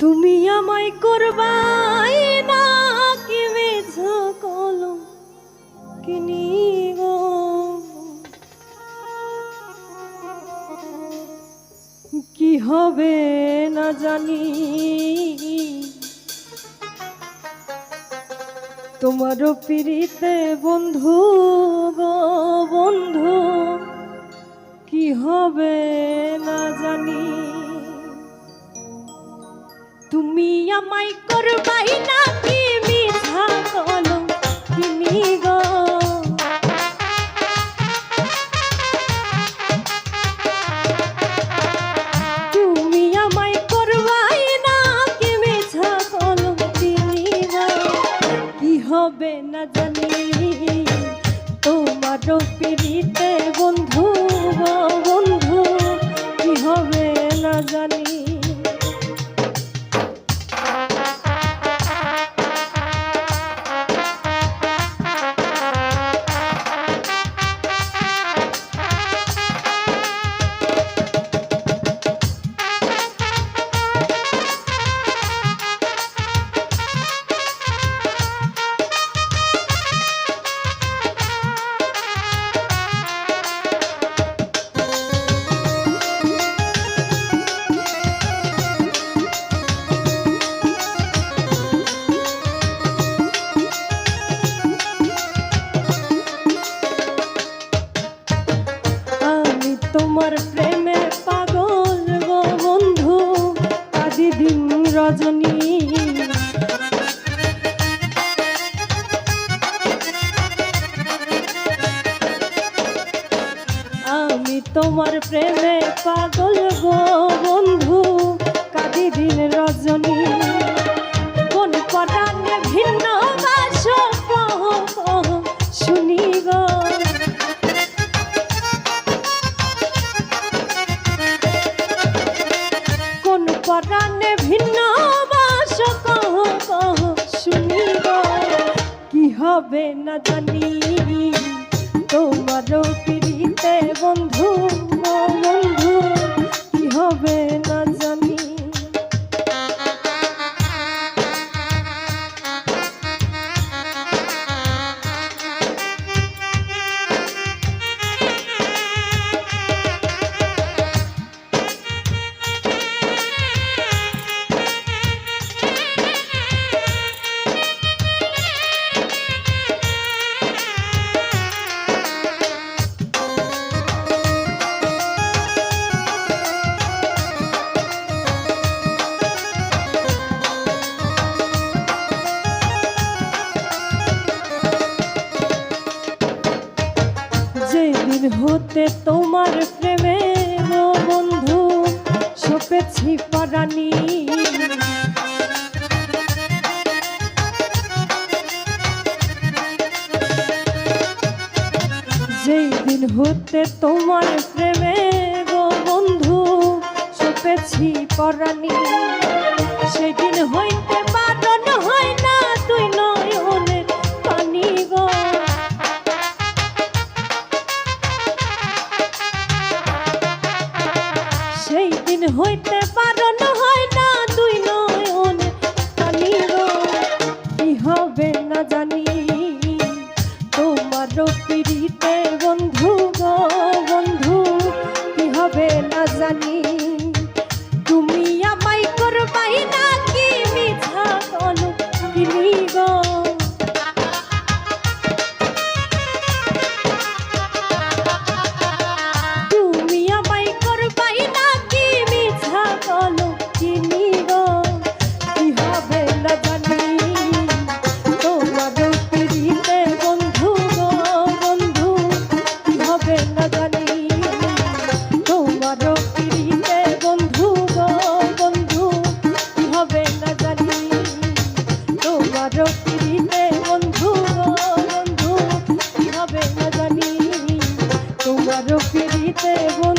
তুমি আমায় করবাই না কি মেঝ কলো কিনি কি হবে না জানি। তোমারও পিড়িতে বন্ধু গো বন্ধু, কি হবে না তুমি আমায় করবাই না কি তুমি গো। তুমি করবাই না কি তুমি গো। কি হবে না জানি তোমার পিড়িতে তোমার প্রেমে পাগল গো বন্ধু আজি দিন রজনী। আমি তোমার প্রেমে পাগল গো হবে না জানি। তোমারও পিড়িতে বন্ধু। হতে তোমার প্রেমে বন্ধু, সপেছি পারানি যেই দিন হতে তোমার প্রেমে বন্ধু, সপেছি পরানি সেদিন হইতে বারণ হয় না, তুই নয়নে হইতে পারন হয় না দুই নয়ন গো। কি হবে না জানি তোমার পিড়িতে বন্ধু গো, বন্ধু, কি হবে না জানি। তোমার পিড়িতে বন্ধু